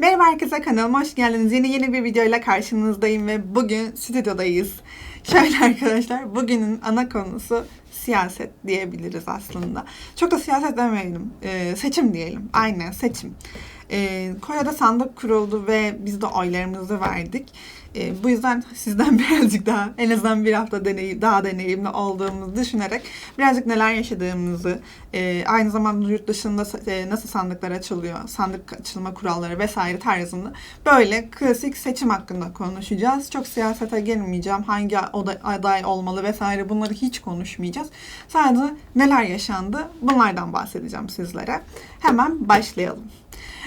Merhaba herkese kanalıma hoş geldiniz. Yeni yeni bir videoyla karşınızdayım ve bugün stüdyodayız. Şöyle arkadaşlar bugünün ana konusu siyaset diyebiliriz aslında. Çok da siyaset demeyelim. Ee, seçim diyelim. Aynen seçim. Ee, Kore'de sandık kuruldu ve biz de oylarımızı verdik. Ee, bu yüzden sizden birazcık daha en azından bir hafta deneyim, daha deneyimli olduğumuzu düşünerek birazcık neler yaşadığımızı, e, aynı zamanda yurt dışında e, nasıl sandıklar açılıyor, sandık açılma kuralları vesaire tarzında böyle klasik seçim hakkında konuşacağız. Çok siyasete girmeyeceğim. Hangi aday olmalı vesaire bunları hiç konuşmayacağız. Sadece neler yaşandı bunlardan bahsedeceğim sizlere. Hemen başlayalım.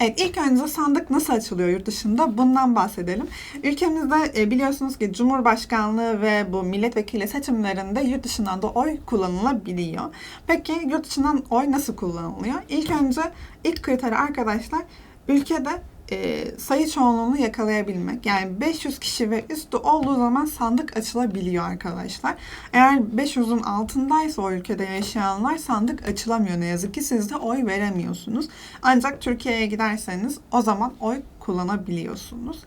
Evet ilk önce sandık nasıl açılıyor yurt dışında bundan bahsedelim. Ülkemizde e, biliyorsunuz ki Cumhurbaşkanlığı ve bu milletvekili seçimlerinde yurt dışından da oy kullanılabiliyor. Peki yurt dışından oy nasıl kullanılıyor? İlk önce ilk kriteri arkadaşlar ülkede e, sayı çoğunluğunu yakalayabilmek. Yani 500 kişi ve üstü olduğu zaman sandık açılabiliyor arkadaşlar. Eğer 500'ün altındaysa o ülkede yaşayanlar sandık açılamıyor ne yazık ki. Siz de oy veremiyorsunuz. Ancak Türkiye'ye giderseniz o zaman oy kullanabiliyorsunuz.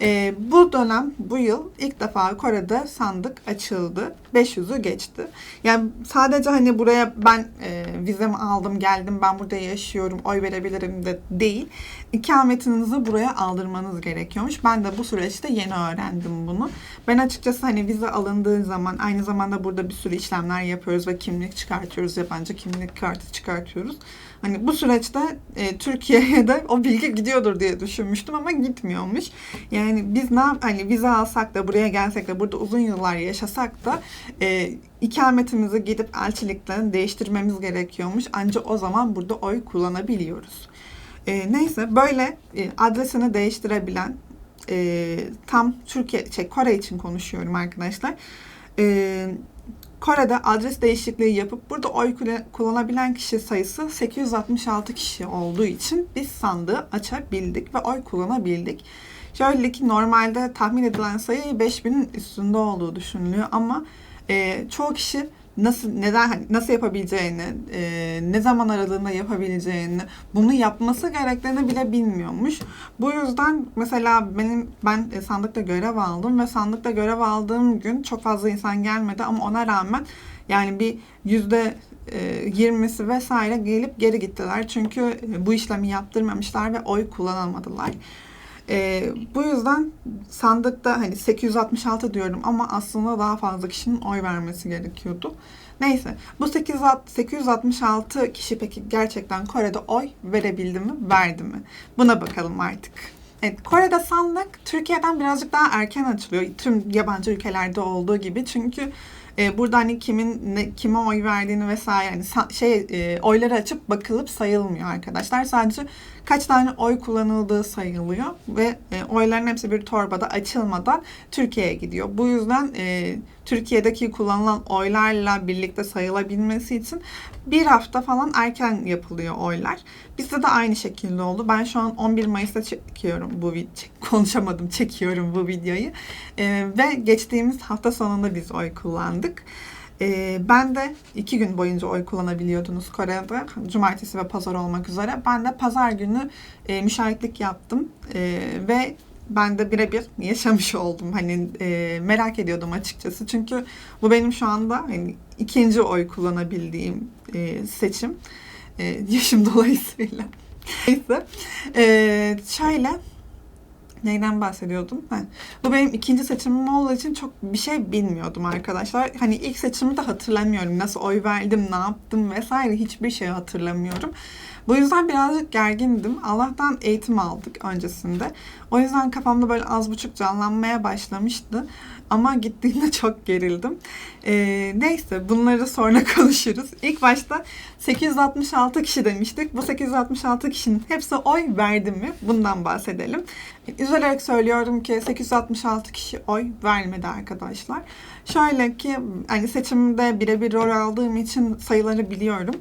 E, bu dönem, bu yıl ilk defa Kore'de sandık açıldı. 500'ü geçti. Yani sadece hani buraya ben e, vizemi aldım, geldim, ben burada yaşıyorum, oy verebilirim de değil. İkametinizi buraya aldırmanız gerekiyormuş. Ben de bu süreçte yeni öğrendim bunu. Ben açıkçası hani vize alındığı zaman aynı zamanda burada bir sürü işlemler yapıyoruz ve kimlik çıkartıyoruz, yabancı kimlik kartı çıkartıyoruz. Hani bu süreçte e, Türkiye'ye de o bilgi gidiyordur diye düşünmüştüm ama gitmiyormuş. Yani biz ne hani vize alsak da buraya gelsek de burada uzun yıllar yaşasak da e, ikametimizi gidip elçilikten değiştirmemiz gerekiyormuş. Ancak o zaman burada oy kullanabiliyoruz. E, neyse böyle e, adresini değiştirebilen e, tam Türkiye, şey Kore için konuşuyorum arkadaşlar. E, Kore'de adres değişikliği yapıp burada oy kullanabilen kişi sayısı 866 kişi olduğu için biz sandığı açabildik ve oy kullanabildik. Şöyle ki normalde tahmin edilen sayı 5000'in üstünde olduğu düşünülüyor ama e, çoğu kişi nasıl neden hani nasıl yapabileceğini, e, ne zaman aralığında yapabileceğini, bunu yapması gerektiğini bile bilmiyormuş. Bu yüzden mesela benim ben e, sandıkta görev aldım ve sandıkta görev aldığım gün çok fazla insan gelmedi ama ona rağmen yani bir yüzde 20'si e, vesaire gelip geri gittiler. Çünkü bu işlemi yaptırmamışlar ve oy kullanamadılar. E, bu yüzden sandıkta hani 866 diyorum ama aslında daha fazla kişinin oy vermesi gerekiyordu. Neyse bu 866 kişi peki gerçekten Kore'de oy verebildi mi, verdi mi? Buna bakalım artık. Evet, Kore'de sandık Türkiye'den birazcık daha erken açılıyor. Tüm yabancı ülkelerde olduğu gibi. Çünkü e, burada hani kimin ne, kime oy verdiğini vesaire yani şey e, oyları açıp bakılıp sayılmıyor arkadaşlar. Sadece kaç tane oy kullanıldığı sayılıyor ve e, oyların hepsi bir torbada açılmadan Türkiye'ye gidiyor. Bu yüzden e, Türkiye'deki kullanılan oylarla birlikte sayılabilmesi için bir hafta falan erken yapılıyor oylar. Bizde de aynı şekilde oldu. Ben şu an 11 Mayıs'ta çekiyorum bu konuşamadım çekiyorum bu videoyu. E, ve geçtiğimiz hafta sonunda biz oy kullandık. E, ben de iki gün boyunca oy kullanabiliyordunuz Kore'de. Cumartesi ve pazar olmak üzere. Ben de pazar günü e, müşahitlik yaptım. E, ve ben de birebir yaşamış oldum. Hani e, merak ediyordum açıkçası. Çünkü bu benim şu anda hani ikinci oy kullanabildiğim e, seçim. E, yaşım dolayısıyla. Neyse. E, şöyle Neyden bahsediyordum? Ha. Bu benim ikinci seçimim olduğu için çok bir şey bilmiyordum arkadaşlar. Hani ilk seçimi de hatırlamıyorum. Nasıl oy verdim, ne yaptım vesaire hiçbir şey hatırlamıyorum. Bu yüzden birazcık gergindim. Allah'tan eğitim aldık öncesinde. O yüzden kafamda böyle az buçuk canlanmaya başlamıştı. Ama gittiğinde çok gerildim. Ee, neyse bunları sonra konuşuruz. İlk başta 866 kişi demiştik. Bu 866 kişinin hepsi oy verdi mi? Bundan bahsedelim. Üzülerek söylüyorum ki 866 kişi oy vermedi arkadaşlar. Şöyle ki hani seçimde birebir rol aldığım için sayıları biliyorum.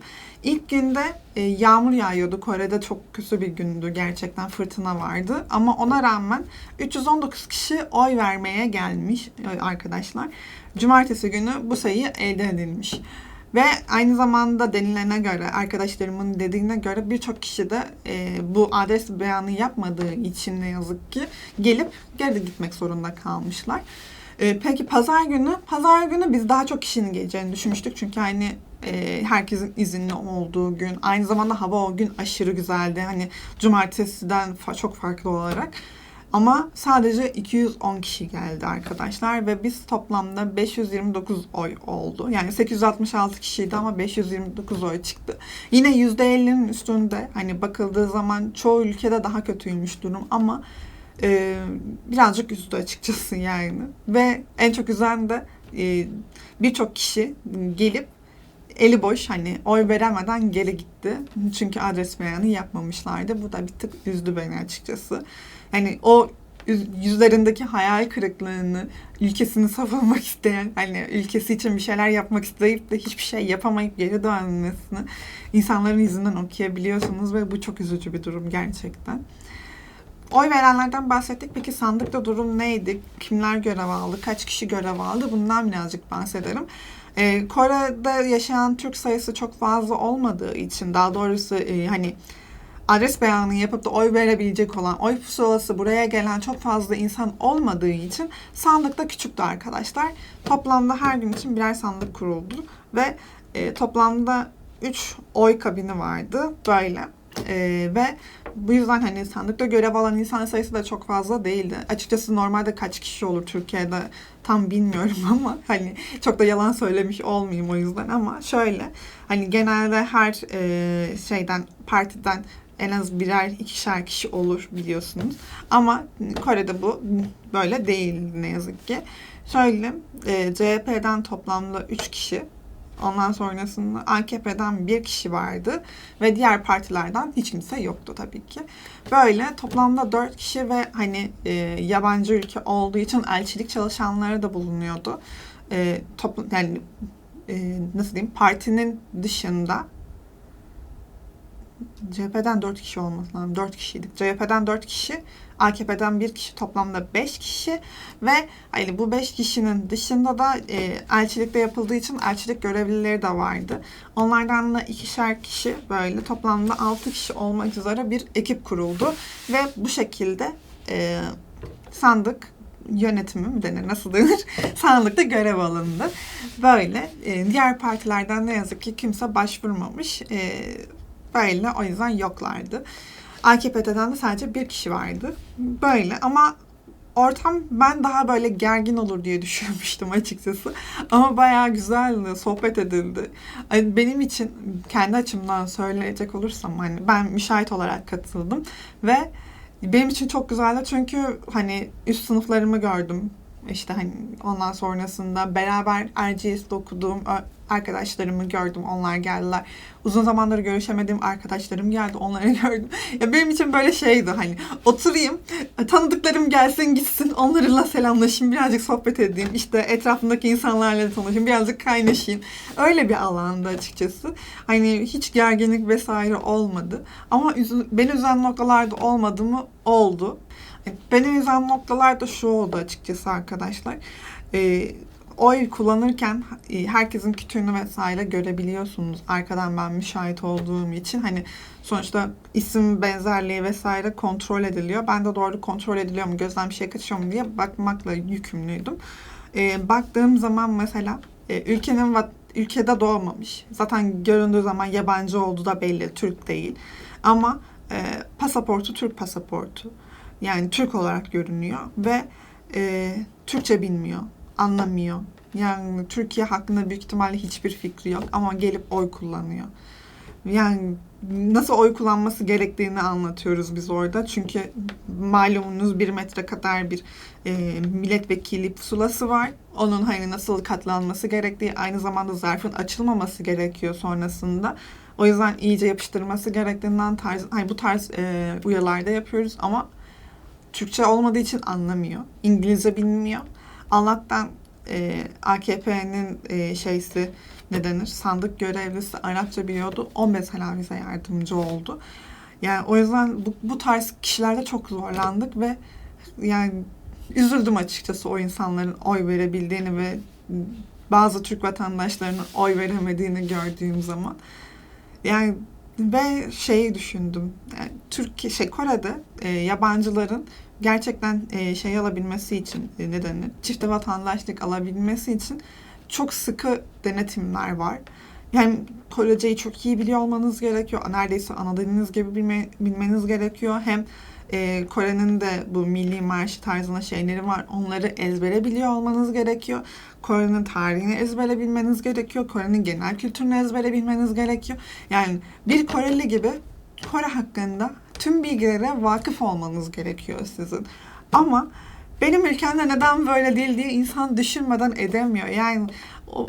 İlk günde e, yağmur yağıyordu. Kore'de çok kötü bir gündü. Gerçekten fırtına vardı. Ama ona rağmen 319 kişi oy vermeye gelmiş e, arkadaşlar. Cumartesi günü bu sayı elde edilmiş. Ve aynı zamanda denilene göre, arkadaşlarımın dediğine göre birçok kişi de e, bu adres beyanı yapmadığı için ne yazık ki gelip geri gitmek zorunda kalmışlar. E, peki pazar günü? Pazar günü biz daha çok kişinin geleceğini düşünmüştük. Çünkü hani e, herkesin izinli olduğu gün. Aynı zamanda hava o gün aşırı güzeldi. Hani cumartesiden fa- çok farklı olarak. Ama sadece 210 kişi geldi arkadaşlar ve biz toplamda 529 oy oldu. Yani 866 kişiydi ama 529 oy çıktı. Yine %50'nin üstünde hani bakıldığı zaman çoğu ülkede daha kötüymüş durum ama e, birazcık üzdü açıkçası yani. Ve en çok üzen de e, birçok kişi gelip eli boş hani oy veremeden geri gitti. Çünkü adres beyanı yapmamışlardı. Bu da bir tık üzdü beni açıkçası. Hani o yüz- yüzlerindeki hayal kırıklığını, ülkesini savunmak isteyen, hani ülkesi için bir şeyler yapmak isteyip de hiçbir şey yapamayıp geri dönmesini insanların yüzünden okuyabiliyorsunuz ve bu çok üzücü bir durum gerçekten. Oy verenlerden bahsettik. Peki sandıkta durum neydi? Kimler görev aldı? Kaç kişi görev aldı? Bundan birazcık bahsedelim. Ee, Kore'de yaşayan Türk sayısı çok fazla olmadığı için daha doğrusu e, hani adres beyanı yapıp da oy verebilecek olan, oy pusulası buraya gelen çok fazla insan olmadığı için sandıkta küçüktü arkadaşlar. Toplamda her gün için birer sandık kuruldu ve e, toplamda 3 oy kabini vardı böyle. E, ve bu yüzden hani sandıkta görev alan insan sayısı da çok fazla değildi. Açıkçası normalde kaç kişi olur Türkiye'de tam bilmiyorum ama hani çok da yalan söylemiş olmayayım o yüzden ama şöyle hani genelde her e, şeyden partiden en az birer ikişer kişi olur biliyorsunuz. Ama Kore'de bu böyle değil ne yazık ki. Şöyle e, CHP'den toplamda 3 kişi Ondan sonrasında AKP'den bir kişi vardı ve diğer partilerden hiç kimse yoktu tabii ki. Böyle toplamda dört kişi ve hani e, yabancı ülke olduğu için elçilik çalışanları da bulunuyordu. E, toplu, yani e, nasıl diyeyim partinin dışında CHP'den 4 kişi olması lazım. 4 kişiydik. CHP'den 4 kişi, AKP'den 1 kişi, toplamda 5 kişi ve hani bu 5 kişinin dışında da e, elçilikte yapıldığı için elçilik görevlileri de vardı. Onlardan da ikişer kişi böyle toplamda 6 kişi olmak üzere bir ekip kuruldu ve bu şekilde e, sandık yönetimi mi denir nasıl denir sandıkta görev alındı. Böyle e, diğer partilerden ne yazık ki kimse başvurmamış. E, Böyle o yüzden yoklardı. AKP'den de sadece bir kişi vardı. Böyle ama ortam ben daha böyle gergin olur diye düşünmüştüm açıkçası. Ama bayağı güzeldi, sohbet edildi. Hani benim için kendi açımdan söyleyecek olursam hani ben müşahit olarak katıldım ve benim için çok güzeldi çünkü hani üst sınıflarımı gördüm. İşte hani ondan sonrasında beraber RGS'de okuduğum arkadaşlarımı gördüm. Onlar geldiler. Uzun zamandır görüşemediğim arkadaşlarım geldi. Onları gördüm. Ya benim için böyle şeydi hani oturayım, tanıdıklarım gelsin gitsin, onlarla selamlaşayım, birazcık sohbet edeyim. İşte etrafındaki insanlarla tanışayım, birazcık kaynaşayım. Öyle bir alanda açıkçası. Hani hiç gerginlik vesaire olmadı. Ama üz- beni üzen noktalarda olmadı mı? Oldu. Beni üzen noktalar da şu oldu açıkçası arkadaşlar. Ee, oy kullanırken e, herkesin kütüğünü vesaire görebiliyorsunuz. Arkadan ben müşahit olduğum için hani sonuçta isim benzerliği vesaire kontrol ediliyor. Ben de doğru kontrol ediliyor mu, gözden bir şey kaçıyor mu diye bakmakla yükümlüydüm. Ee, baktığım zaman mesela e, ülkenin ülkede doğmamış. Zaten göründüğü zaman yabancı olduğu da belli. Türk değil. Ama e, pasaportu Türk pasaportu. Yani Türk olarak görünüyor ve e, Türkçe bilmiyor, anlamıyor. Yani Türkiye hakkında büyük ihtimalle hiçbir fikri yok ama gelip oy kullanıyor. Yani nasıl oy kullanması gerektiğini anlatıyoruz biz orada. Çünkü malumunuz bir metre kadar bir e, milletvekili pusulası var. Onun hani nasıl katlanması gerektiği, aynı zamanda zarfın açılmaması gerekiyor sonrasında. O yüzden iyice yapıştırması gerektiğinden tarz, hani bu tarz e, uyarılarda yapıyoruz ama Türkçe olmadığı için anlamıyor. İngilizce bilmiyor. Allah'tan e, AKP'nin e, şeysi ne denir sandık görevlisi Arapça biliyordu. O mesela bize yardımcı oldu. Yani o yüzden bu, bu tarz kişilerde çok zorlandık ve yani üzüldüm açıkçası o insanların oy verebildiğini ve bazı Türk vatandaşlarının oy veremediğini gördüğüm zaman yani ve şeyi düşündüm. Yani Türkiye şey Kore'de e, yabancıların gerçekten e, şey alabilmesi için e, ne? Çifte vatandaşlık alabilmesi için çok sıkı denetimler var. Yani Koreceyi çok iyi biliyor olmanız gerekiyor. Neredeyse ana gibi bilme, bilmeniz gerekiyor. Hem e, Kore'nin de bu milli marşı tarzında şeyleri var. Onları ezbere biliyor olmanız gerekiyor. Kore'nin tarihini ezbere bilmeniz gerekiyor. Kore'nin genel kültürünü ezbere bilmeniz gerekiyor. Yani bir Koreli gibi Kore hakkında tüm bilgilere vakıf olmanız gerekiyor sizin. Ama benim ülkemde neden böyle değil diye insan düşünmeden edemiyor. Yani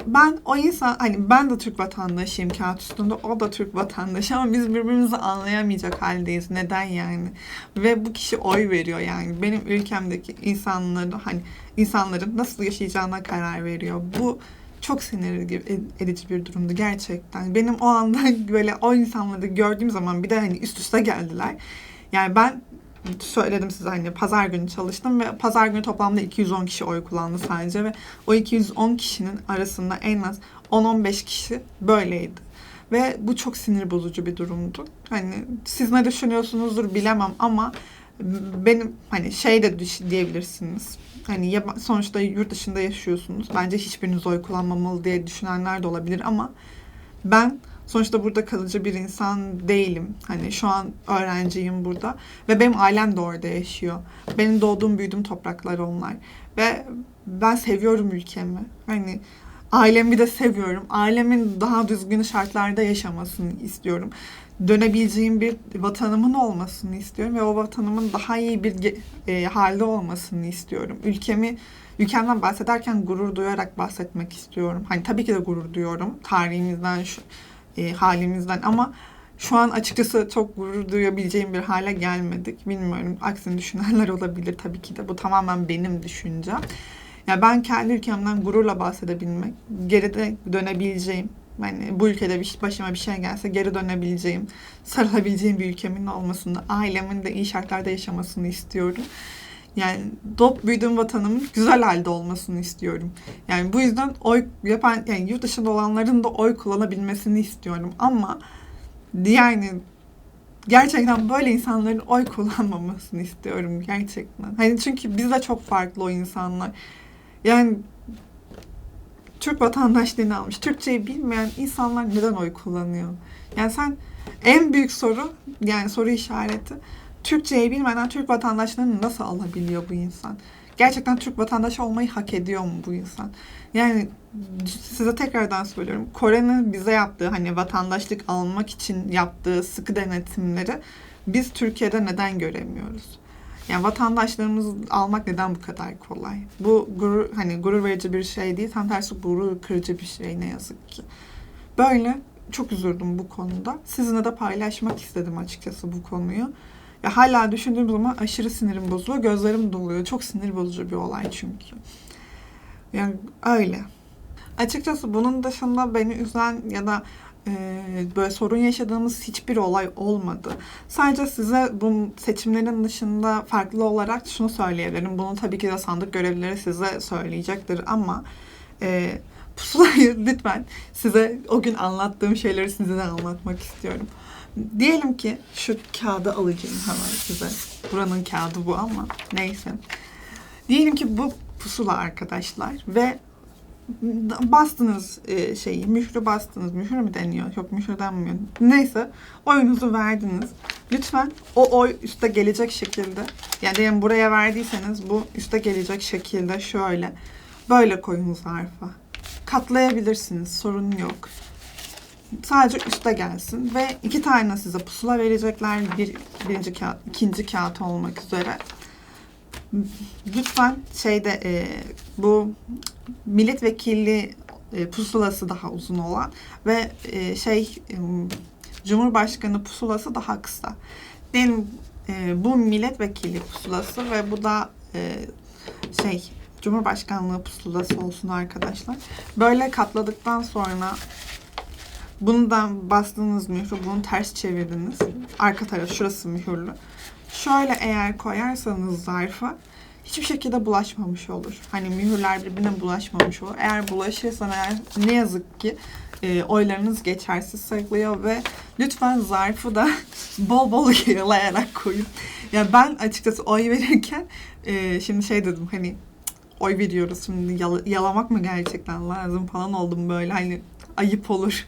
ben o insan hani ben de Türk vatandaşıyım kağıt üstünde o da Türk vatandaşı ama biz birbirimizi anlayamayacak haldeyiz. Neden yani? Ve bu kişi oy veriyor yani. Benim ülkemdeki insanları hani insanların nasıl yaşayacağına karar veriyor. Bu çok sinir edici bir durumdu gerçekten. Benim o anda böyle o insanları gördüğüm zaman bir de hani üst üste geldiler. Yani ben söyledim size hani pazar günü çalıştım ve pazar günü toplamda 210 kişi oy kullandı sadece ve o 210 kişinin arasında en az 10-15 kişi böyleydi. Ve bu çok sinir bozucu bir durumdu. Hani siz ne düşünüyorsunuzdur bilemem ama benim hani şey de diyebilirsiniz. Hani sonuçta yurt dışında yaşıyorsunuz. Bence hiçbiriniz oy kullanmamalı diye düşünenler de olabilir ama ben Sonuçta burada kalıcı bir insan değilim. Hani şu an öğrenciyim burada ve benim ailem de orada yaşıyor. Benim doğduğum büyüdüğüm topraklar onlar. Ve ben seviyorum ülkemi. Hani ailemi de seviyorum. Ailemin daha düzgün şartlarda yaşamasını istiyorum. Dönebileceğim bir vatanımın olmasını istiyorum ve o vatanımın daha iyi bir e, halde olmasını istiyorum. Ülkemi ülkemden bahsederken gurur duyarak bahsetmek istiyorum. Hani tabii ki de gurur duyuyorum. Tarihimizden şu e, halimizden ama şu an açıkçası çok gurur duyabileceğim bir hale gelmedik. Bilmiyorum. Aksini düşünenler olabilir tabii ki de. Bu tamamen benim düşüncem. Ya ben kendi ülkemden gururla bahsedebilmek, geride dönebileceğim, yani bu ülkede bir, başıma bir şey gelse geri dönebileceğim, sarılabileceğim bir ülkemin olmasını, ailemin de iyi şartlarda yaşamasını istiyorum. Yani doğup büyüdüğüm vatanımın güzel halde olmasını istiyorum. Yani bu yüzden oy yapan, yani yurt dışında olanların da oy kullanabilmesini istiyorum. Ama yani gerçekten böyle insanların oy kullanmamasını istiyorum gerçekten. Hani çünkü biz de çok farklı o insanlar. Yani Türk vatandaşlığını almış, Türkçeyi bilmeyen insanlar neden oy kullanıyor? Yani sen en büyük soru, yani soru işareti Türkçeyi bilmeden Türk vatandaşlığını nasıl alabiliyor bu insan? Gerçekten Türk vatandaşı olmayı hak ediyor mu bu insan? Yani size tekrardan söylüyorum. Kore'nin bize yaptığı hani vatandaşlık almak için yaptığı sıkı denetimleri biz Türkiye'de neden göremiyoruz? Yani vatandaşlarımızı almak neden bu kadar kolay? Bu gurur, hani gurur verici bir şey değil, tam tersi gurur kırıcı bir şey ne yazık ki. Böyle çok üzüldüm bu konuda. Sizinle de paylaşmak istedim açıkçası bu konuyu. Ya hala düşündüğüm zaman aşırı sinirim bozuluyor. Gözlerim doluyor. Çok sinir bozucu bir olay çünkü. Yani öyle. Açıkçası bunun dışında beni üzen ya da böyle sorun yaşadığımız hiçbir olay olmadı. Sadece size bu seçimlerin dışında farklı olarak şunu söyleyebilirim. Bunu tabii ki de sandık görevlileri size söyleyecektir ama e, pusulayı lütfen size o gün anlattığım şeyleri size de anlatmak istiyorum. Diyelim ki şu kağıdı alacağım hemen size. Buranın kağıdı bu ama neyse. Diyelim ki bu pusula arkadaşlar ve bastınız e, şeyi, mührü bastınız. Mührü mü deniyor? Yok mührü denmiyor. Neyse oyunuzu verdiniz. Lütfen o oy üste gelecek şekilde yani diyelim buraya verdiyseniz bu üste gelecek şekilde şöyle böyle koyun zarfa. Katlayabilirsiniz. Sorun yok sadece üste gelsin ve iki tane size pusula verecekler. Bir, birinci kağıt, ikinci kağıt olmak üzere. Lütfen şeyde e, bu milletvekili e, pusulası daha uzun olan ve e, şey e, Cumhurbaşkanı pusulası daha kısa. Benim e, bu milletvekili pusulası ve bu da e, şey Cumhurbaşkanlığı pusulası olsun arkadaşlar. Böyle katladıktan sonra Bundan bastığınız mührü bunu ters çevirdiniz. Arka taraf şurası mühürlü. Şöyle eğer koyarsanız zarfa hiçbir şekilde bulaşmamış olur. Hani mühürler birbirine bulaşmamış olur. Eğer bulaşırsa eğer ne yazık ki e, oylarınız geçersiz sayılıyor ve lütfen zarfı da bol bol yalayarak koyun. Yani ben açıkçası oy verirken e, şimdi şey dedim hani "Cık, oy veriyoruz şimdi yala- yalamak mı gerçekten lazım falan oldum böyle hani ayıp olur.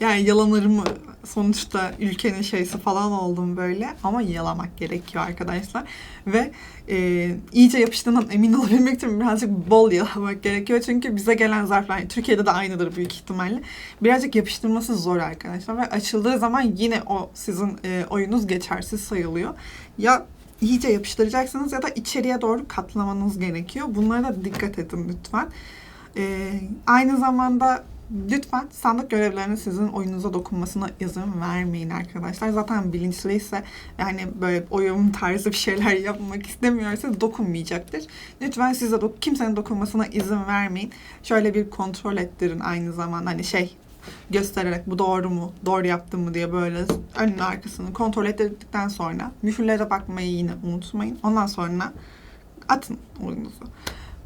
Yani yalanır mı sonuçta ülkenin şeysi falan oldum böyle ama yalamak gerekiyor arkadaşlar. Ve e, iyice yapıştığından emin olabilmek için birazcık bol yalamak gerekiyor. Çünkü bize gelen zarflar Türkiye'de de aynıdır büyük ihtimalle. Birazcık yapıştırması zor arkadaşlar ve açıldığı zaman yine o sizin e, oyunuz geçersiz sayılıyor. Ya iyice yapıştıracaksınız ya da içeriye doğru katlamanız gerekiyor. Bunlara da dikkat edin lütfen. E, aynı zamanda lütfen sandık görevlerinin sizin oyununuza dokunmasına izin vermeyin arkadaşlar. Zaten bilinçliyse yani böyle oyun tarzı bir şeyler yapmak istemiyorsa dokunmayacaktır. Lütfen size dok- kimsenin dokunmasına izin vermeyin. Şöyle bir kontrol ettirin aynı zamanda hani şey göstererek bu doğru mu, doğru yaptım mı diye böyle önünü arkasını kontrol ettirdikten sonra mühürlere bakmayı yine unutmayın. Ondan sonra atın oyununuzu.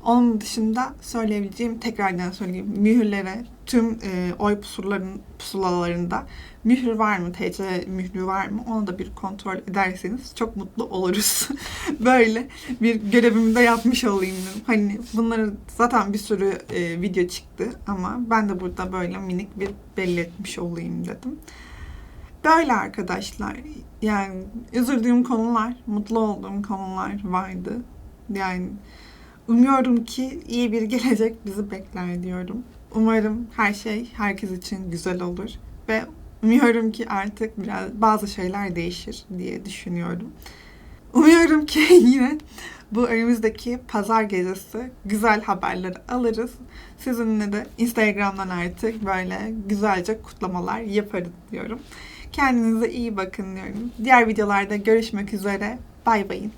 Onun dışında söyleyebileceğim tekrardan söyleyeyim. Mühürlere tüm e, oy pusuların pusulalarında mühür var mı, TC mührü var mı onu da bir kontrol ederseniz çok mutlu oluruz. Böyle bir görevimi de yapmış olayım dedim. Hani bunları zaten bir sürü e, video çıktı ama ben de burada böyle minik bir belli etmiş olayım dedim. Böyle arkadaşlar. Yani üzüldüğüm konular, mutlu olduğum konular vardı. Yani umuyorum ki iyi bir gelecek bizi bekler diyorum. Umarım her şey herkes için güzel olur ve umuyorum ki artık biraz bazı şeyler değişir diye düşünüyorum. Umuyorum ki yine bu önümüzdeki pazar gecesi güzel haberleri alırız. Sizinle de Instagram'dan artık böyle güzelce kutlamalar yaparız diyorum. Kendinize iyi bakın diyorum. Diğer videolarda görüşmek üzere. Bay bayın.